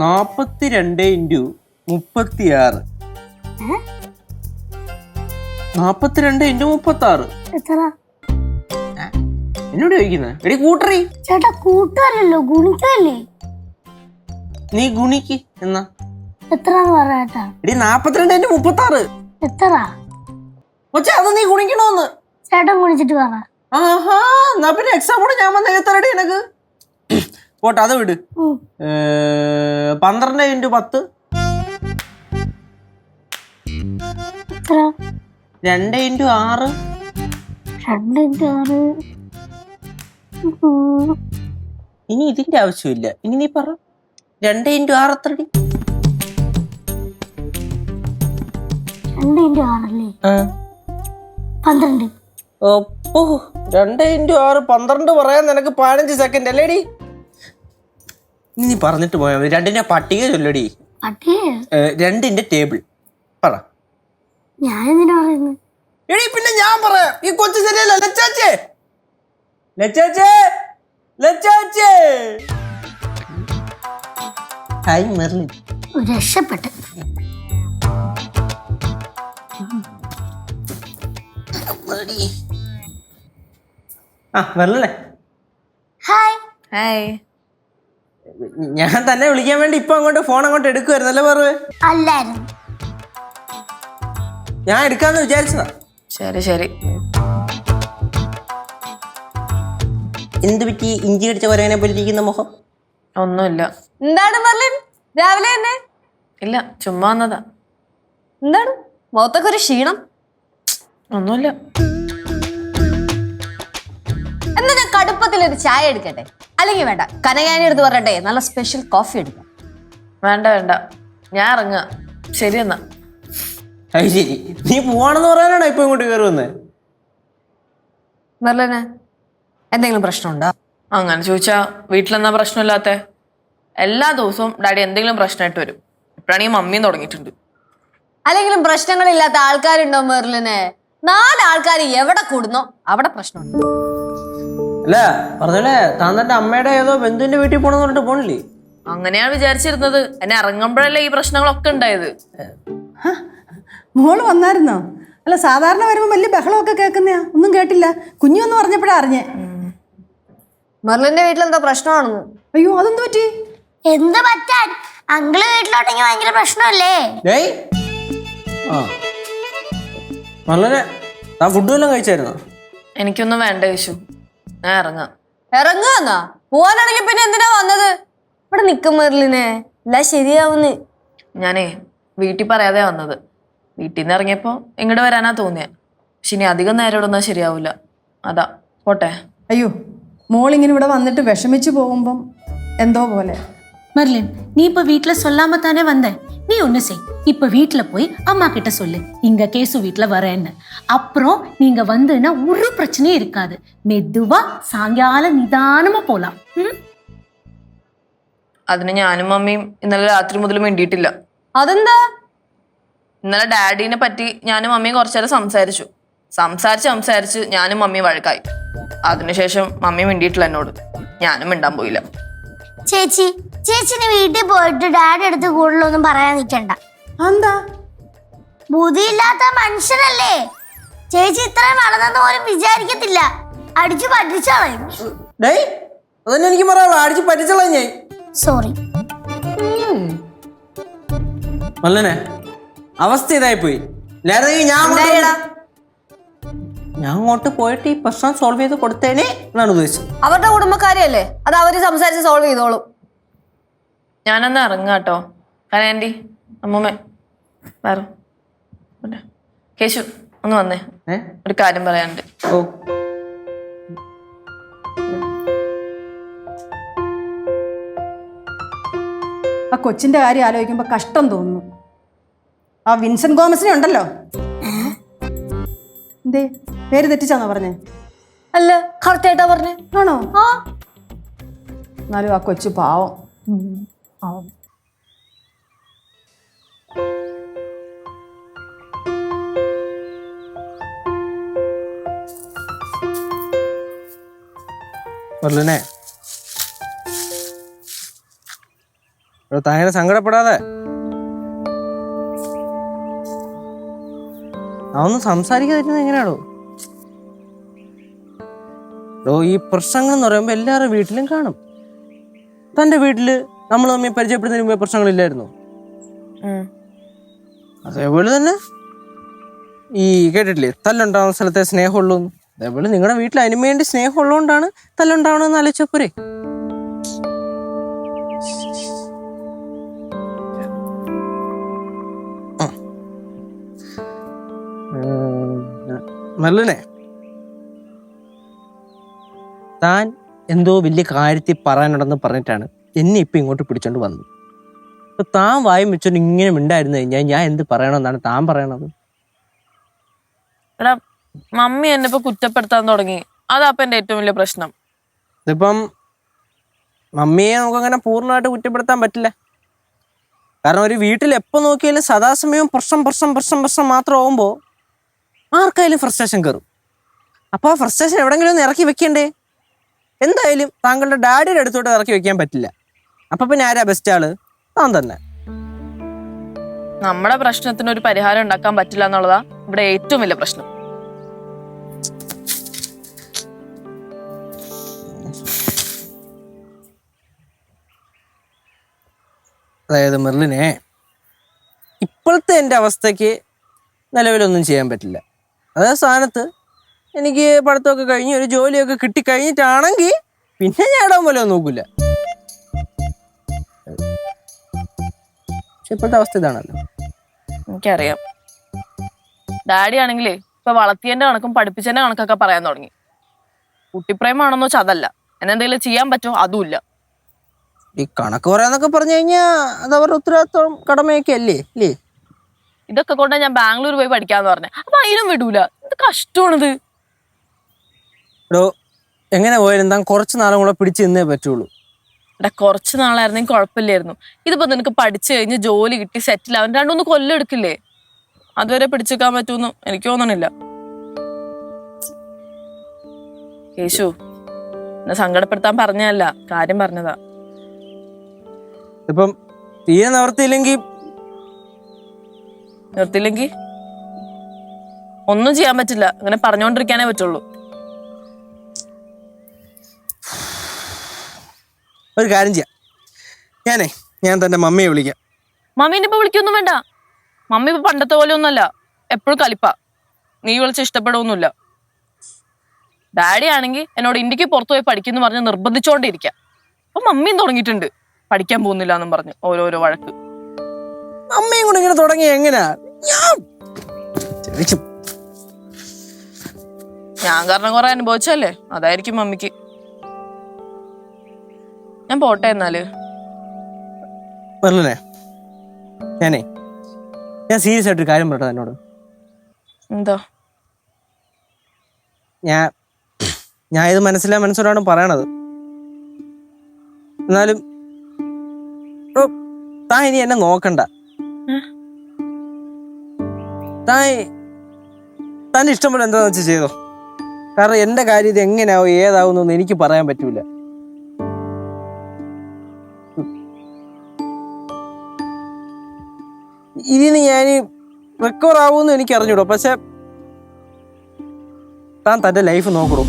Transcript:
നാപ്പത്തി രണ്ട് ഇന്റു മുപ്പത്തി ആറ് നാപ്പത്തി നാപ്പത്തിരണ്ട് ഇന്റു മുപ്പത്തി ആറ് എത്ര എന്നോട് ചോദിക്കുന്നത് എടി കൂട്ടറി. ചേട്ടാ കൂട്ടുകാരല്ലോ? ഗുണിക്കല്ലേ നീ ഗുണിക്ക് എന്നാ? എത്ര പറയാട്ടാ എടി നാപ്പത്തിരണ്ട് ഇന്റു മുപ്പത്തി ആറ് എത്ര അത് നീ ഗുണിക്കണോന്ന്. ചേട്ടൻ ഗുണിച്ചിട്ട് പറ. ആഹാ എന്നാ പിന്നെ എക്സാം കൂടെ ഞാൻ വന്ന എത്രടി എനക്ക്. പോട്ടെ അത് വിട്. പന്ത്രണ്ട് ഇന്റു പത്ത്. രണ്ട് ഇന്റു ആറ്. രണ്ട് ഇന്റു ആറ്. ഇനി ഇതിന്റെ ആവശ്യമില്ല. ഇനി നീ പറ. രണ്ട് ഇന്റു ആറ് എത്രടി? രണ്ട് ഇന്റു ആറല്ലേ. പന്ത്രണ്ട്. ഓ രണ്ട് ഇന്റു ആറ് പന്ത്രണ്ട് പറയാൻ നിനക്ക് പതിനഞ്ച് സെക്കൻഡ് അല്ലേടി? നീ പറഞ്ഞിട്ട് പോയാൽ മതി. രണ്ടിന്റെ പട്ടിക ചൊല്ലടി. രണ്ടിന്റെ ടേബിൾ. പറ. ഞാൻ എടി പിന്നെ ഞാൻ പറയാം ഈ കൊച്ചു ശരിയല്ല ലച്ചാച്ചേ? ലച്ചാച്ചേ? ലച്ചാച്ചേ? ഹായ് മെർലിൻ രക്ഷപ്പെട്ട്. ആ മെർലിനെ ഹായ് ഹായ് ഞാൻ തന്നെ വിളിക്കാൻ വേണ്ടി ഇപ്പൊ അങ്ങോട്ട് ഫോൺ അങ്ങോട്ട് എടുക്കുമായിരുന്നല്ലേ പറവേ? അല്ലായിരുന്നു. ഞാൻ എടുക്കാന്ന് വിചാരിച്ചതാ. ശരി ശരി. എന്ത് പറ്റി? ഇഞ്ചി കടിച്ച പോലെ പൊലിച്ചിരിക്കുന്ന മുഖം? ഒന്നുമില്ല. എന്താണ് മെർലിൻ? രാവിലെ തന്നെ? ഇല്ല ചുമ്മാ വന്നതാ. എന്താണ്? മുഖത്തൊക്കെ ഒരു ക്ഷീണം. ഒന്നുമില്ല. എന്നാ ഞാൻ കടുപ്പത്തിൽ ഒരു ചായ എടുക്കട്ടെ? അല്ലെങ്കിൽ വേണ്ട കനകാനി എടുത്ത് പറയട്ടെ നല്ല സ്പെഷ്യൽ കോഫി എടുക്കാം. വേണ്ട വേണ്ട. ഞാൻ ഇറങ്ങുക. ശരി എന്നാ. അത് ശരി. നീ പോവാണെന്ന് പറയാനാണോ ഇപ്പൊ ഇങ്ങോട്ട് കയറി വന്നേ? മെർലിന് എന്തെങ്കിലും പ്രശ്നമുണ്ടോ? അങ്ങനെ ചോദിച്ചാ വീട്ടിലെന്നാ പ്രശ്നമില്ലാത്ത? എല്ലാ ദിവസവും ഡാഡി എന്തെങ്കിലും പ്രശ്നമായിട്ട് വരും. ഇപ്പോഴാണ് ഈ മമ്മിയും തുടങ്ങിയിട്ടുണ്ട്. അല്ലെങ്കിലും പ്രശ്നങ്ങളില്ലാത്ത ആൾക്കാരുണ്ടോ മെർലിന്? നാല് ആൾക്കാർ എവിടെ കൂടുന്നോ അവിടെ പ്രശ്നമുണ്ട്. അല്ല പറഞ്ഞല്ലേ താൻ തന്റെ അമ്മയുടെ ഏതോ ബന്ധുവിന്റെ വീട്ടിൽ പോണെന്ന് പറഞ്ഞിട്ട് പോണില്ലേ? അങ്ങനെയാണ് വിചാരിച്ചിരുന്നത്. എന്നെ ഇറങ്ങുമ്പോഴല്ലേ ഈ പ്രശ്നങ്ങളൊക്കെ ഉണ്ടായത്. മോൾ വന്നായിരുന്നോ? അല്ല സാധാരണ വരുമ്പോൾ വലിയ ബഹളമൊക്കെ കേൾക്കുന്നയാ. ഒന്നും കേട്ടില്ല. കുഞ്ഞു എന്ന് പറഞ്ഞപ്പോഴാ അറിഞ്ഞേ. മെർലിന്റെ വീട്ടിൽ എന്തോ പ്രശ്നമാണെന്ന്? അയ്യോ അതെന്ത് പറ്റി? എന്ത് പറ്റാൻ? അങ്കിൾ വീട്ടിലോട്ടെങ്കിൽ ഭയങ്കര പ്രശ്നമല്ലേ? ഡേയ് ആ. താൻ ഫുഡ് വല്ലതും കഴിച്ചായിരുന്നോ? എനിക്കൊന്നും വേണ്ട യേശു. ഞാൻ ഇറങ്ങാം. ഇറങ്ങുവന്നാ? പോവാനാണെങ്കിൽ പിന്നെ എന്തിനാ വന്നത്? ഇവിടെ നിക്കും മെറിലിനെ എല്ലാം ശരിയാവുന്ന്. ഞാനേ വീട്ടിൽ പറയാതെ വന്നത്. വീട്ടിൽ നിന്ന് ഇറങ്ങിയപ്പോൾ ഇങ്ങോട്ട് വരാനാ തോന്നിയ. പക്ഷെ ഇനി അധികം നേരം ഇവിടെ ഒന്നും ശരിയാവില്ല അതാ പോട്ടെ. അയ്യോ മോളിങ്ങനെ ഇവിടെ വന്നിട്ട് വിഷമിച്ചു പോകുമ്പം എന്തോ പോലെ. மர்லின் நீ இப்ப வீட்ல சொல்லாம தானே வந்த நீ ஒண்ணு செய் இப்ப வீட்ல போய் அம்மா கிட்ட சொல்லு இங்க கேசு வீட்ல வரேன்னு அப்புறம் நீங்க வந்துன்னா ஒரு பிரச்சனையும் இருக்காது மெதுவா சாயங்காலம் நிதானமா போலாம் ம்? അതിന് ഞാനും മമ്മിയും ഇന്നലെ രാത്രി മുതൽ മിണ്ടിയിട്ടില്ല അതെന്താ ഇന്നലെ ഡാഡീനെ പറ്റി ഞാനും മമ്മിയും കുറച്ചു നേരം സംസാരിച്ചു സംസാരിച്ച് സംസാരിച്ച് ഞാനും മമ്മിയും വഴക്കായി അതിനുശേഷം മമ്മി മിണ്ടിയിട്ടില്ല എന്നോട് ഞാനും മിണ്ടാൻ പോയില്ല ചേച്ചി ചേച്ചിന് വീട്ടിൽ പോയിട്ട് ഡാഡി അടുത്ത് കൂടുതലൊന്നും പറയാൻ നിൽക്കണ്ട എന്താ ബുദ്ധിയില്ലാത്ത മനുഷ്യനല്ലേ? ചേച്ചി ഇത്രയും വളർന്നെന്ന് പോലും വിചാരിക്കത്തില്ല. അടിച്ചു പഠിച്ചോളയും ഡേയ് അതന്നെ എനിക്ക് പറയാനുള്ളൂ. അടിച്ച് പറ്റിച്ചോളാം ഞാൻ. സോറി. മല്ലനെ അവസ്ഥ ഇതായി പോയി ഞാൻ ഞാൻ അങ്ങോട്ട് പോയിട്ട് ഈ പ്രശ്നം സോൾവ് ചെയ്ത് കൊടുത്തേനെ എന്നാണ് ഉദ്ദേശിച്ചത്. അവരുടെ കുടുംബക്കാരെയല്ലേ? അത് അവർ സംസാരിച്ച് സോൾവ് ചെയ്തോളും. ഞാനന്ന് ഇറങ്ങാട്ടോ. കേട്ടോ കാരണം ആന്റി അമ്മൂമ്മ വേറെ. കേശു ഒന്ന് വന്നേ. ഏ? ഒരു കാര്യം പറയാനുണ്ട്. ഓ. ആ കൊച്ചിന്റെ കാര്യം ആലോചിക്കുമ്പോൾ കഷ്ടം തോന്നുന്നു. ആ വിൻസെന്റ് ഗോമസിനെ ഉണ്ടല്ലോ? എന്തേ? പേര് തെറ്റിച്ചാന്നോ പറഞ്ഞേ? അല്ല കറക്റ്റ് ആയിട്ടാ പറഞ്ഞേ. ആണോ? എന്നാലും ആ കൊച്ചു പാവം. എടോ, താൻ ഇങ്ങനെ സങ്കടപ്പെടാതെ അതൊന്നും സംസാരിക്കാതിരുന്നത് എങ്ങനെയാണോ ഡോ ഈ പ്രസംഗം എന്ന് പറയുമ്പോൾ എല്ലാവരുടെ വീട്ടിലും കാണും. തന്റെ വീട്ടിൽ നമ്മൾ തമ്മിൽ പരിചയപ്പെടുന്നതിന് മുമ്പേ പ്രശ്നങ്ങളില്ലായിരുന്നു. അതേപോലെ തന്നെ ഈ കേട്ടിട്ടില്ലേ തല്ലുണ്ടാവുന്ന സ്ഥലത്തെ സ്നേഹമുള്ളൂ. അതേപോലെ നിങ്ങളുടെ വീട്ടിൽ അതിനു വേണ്ടി സ്നേഹം ഉള്ളതുകൊണ്ടാണ് തല്ലുണ്ടാവണമെന്ന് ആലോചിച്ചാൽ പോരെ ആ. താൻ എന്തോ വലിയ കാര്യത്തിൽ പറയാനുണ്ടെന്ന് പറഞ്ഞിട്ടാണ് എന്നെ ഇപ്പം ഇങ്ങോട്ട് പിടിച്ചോണ്ട് വന്നു. അപ്പൊ താൻ വായും വെച്ചോണ്ട് ഇങ്ങനെ മിണ്ടായിരുന്നു കഴിഞ്ഞാൽ ഞാൻ എന്ത് പറയണമെന്നാണ് താൻ പറയണത്? എടാ മമ്മി എന്നെ ഇപ്പൊ കുറ്റപ്പെടുത്താൻ തുടങ്ങി. അതാ അപ്പൊ എന്റെ ഏറ്റവും വലിയ പ്രശ്നം. ഇതിപ്പം മമ്മിയെ നമുക്കങ്ങനെ പൂർണമായിട്ട് കുറ്റപ്പെടുത്താൻ പറ്റില്ല. കാരണം ഒരു വീട്ടിൽ എപ്പോൾ നോക്കിയാലും സദാസമയവും പ്രശ്നം പ്രശ്നം പ്രശ്നം പ്രശ്നം മാത്രം ആവുമ്പോ ആർക്കായാലും ഫ്രസ്ട്രേഷൻ കയറും അപ്പോൾ ആ ഫ്രസ്ട്രേഷൻ എവിടെങ്കിലും ഒന്ന് ഇറക്കി വെക്കണ്ടേ? എന്തായാലും താങ്കളുടെ ഡാഡിയുടെ അടുത്തോട്ട് ഇറക്കി വെക്കാൻ പറ്റില്ല. അപ്പം പിന്നെ ആരാ ബെസ്റ്റ് ആൾ? താൻ തന്നെ. നമ്മുടെ പ്രശ്നത്തിന് ഒരു പരിഹാരം ഉണ്ടാക്കാൻ പറ്റില്ല എന്നുള്ളതാ ഇവിടെ ഏറ്റവും വലിയ പ്രശ്നം. അതായത് മെർലിനെ ഇപ്പോഴത്തെ എന്റെ അവസ്ഥയ്ക്ക് നിലവിലൊന്നും ചെയ്യാൻ പറ്റില്ല. അതായത് സ്ഥാനത്ത് എനിക്ക് പഠിത്തമൊക്കെ കഴിഞ്ഞ് ഒരു ജോലിയൊക്കെ കിട്ടിക്കഴിഞ്ഞിട്ടാണെങ്കിൽ പിന്നെ ഞാൻ ഇടാൻ പോലെ നോക്കില്ല പക്ഷെ ഇപ്പോഴത്തെ അവസ്ഥ ഇതാണല്ലോ. എനിക്കറിയാം. ഡാഡി ആണെങ്കിലേ ഇപ്പൊ വളർത്തിയന്റെ കണക്കും പഠിപ്പിച്ചതിന്റെ കണക്കൊക്കെ പറയാൻ തുടങ്ങി. കുട്ടിപ്രേമാണെന്ന് വെച്ചാൽ അതല്ല. എന്നെ എന്തെങ്കിലും ചെയ്യാൻ പറ്റുമോ? അതുമില്ല. ഈ കണക്ക് പറയാന്നൊക്കെ പറഞ്ഞു കഴിഞ്ഞാൽ അത് അവരുടെ ഉത്തരവാദിത്വം കടമയൊക്കെ അല്ലേ അല്ലേ? ഇതൊക്കെ കൊണ്ട് ഞാൻ ബാംഗ്ലൂർ പോയി പഠിക്കാന്ന് പറഞ്ഞു. അപ്പൊ അതിനും വിടൂല. ഇത് കഷ്ടമാണിത്. എങ്ങനെ പോയാലും താൻ കുറച്ച് നാളും കൂടെ പിടിച്ച് നിന്നേ പറ്റുള്ളൂ. എടാ കുറച്ച് നാളായിരുന്നെങ്കിൽ കുഴപ്പമില്ലായിരുന്നു. ഇതിപ്പോ നിനക്ക് പഠിച്ചു കഴിഞ്ഞ് ജോലി കിട്ടി സെറ്റിൽ ആവാൻ രണ്ടൊന്ന് കൊല്ലം എടുക്കില്ലേ? അതുവരെ പിടിച്ചെക്കാൻ പറ്റുമെന്ന് എനിക്ക് തോന്നണില്ല. യേശു എന്നെ സങ്കടപ്പെടുത്താൻ പറഞ്ഞല്ല കാര്യം പറഞ്ഞതാ. ഇപ്പം തീരെ നിവർത്തിയില്ലെങ്കിൽ നിർത്തിയില്ലെങ്കിൽ ഒന്നും ചെയ്യാൻ പറ്റില്ല. അങ്ങനെ പറഞ്ഞുകൊണ്ടിരിക്കാനേ പറ്റുള്ളൂ. ഒരു കാര്യം ചെയ്യാം. ഞാനേ ഞാൻ തന്റെ മമ്മിയെ വിളിക്കാം. മമ്മീനെ ഇപ്പൊ വിളിക്കൊന്നും വേണ്ട. മമ്മി ഇപ്പൊ പണ്ടത്തെ പോലെ ഒന്നല്ല എപ്പോഴും കലിപ്പ നീ വിളിച്ച് ഇഷ്ടപ്പെടുവൊന്നുമില്ല ഡാഡി ആണെങ്കിൽ എന്നോട് ഇന്ത്യയ്ക്ക് പുറത്തു പോയി പഠിക്കുന്നു പറഞ്ഞ് നിർബന്ധിച്ചോണ്ടിരിക്കാം. അപ്പൊ മമ്മിയും തുടങ്ങിയിട്ടുണ്ട്. പഠിക്കാൻ പോകുന്നില്ല എന്നും പറഞ്ഞു ഓരോരോ വഴക്ക്. അമ്മയും കൂടെ ഇങ്ങനെ തുടങ്ങി എങ്ങനെയാ ഞാൻ ഞാൻ കാരണം കുറെ അനുഭവിച്ചല്ലേ അതായിരിക്കും മമ്മിക്ക്. ഞാൻ പോട്ടെ എന്നാൽ. പറഞ്ഞേ ഞാനേ ഞാൻ സീരിയസ് ആയിട്ടൊരു കാര്യം പറഞ്ഞത് എന്നോട് എന്താ? ഞാൻ ഞാൻ ഇത് മനസ്സിലാ മനസ്സോടാണ് പറയണത്. എന്നാലും ഓ, താൻ ഇനി എന്നെ നോക്കണ്ട. താൻ തന്റെ ഇഷ്ടം പോലെ എന്താന്ന് വെച്ചാൽ ചെയ്തോ? കാരണം എന്റെ കാര്യം ഇത് എങ്ങനെയാവും ഏതാവും എന്നൊന്നും എനിക്ക് പറയാൻ പറ്റൂല. ഇതിന് ഞാൻ റിക്കവർ ആവുമെന്ന് എനിക്ക് അറിഞ്ഞൂടും. പക്ഷെ താൻ തന്റെ ലൈഫ് നോക്കണോ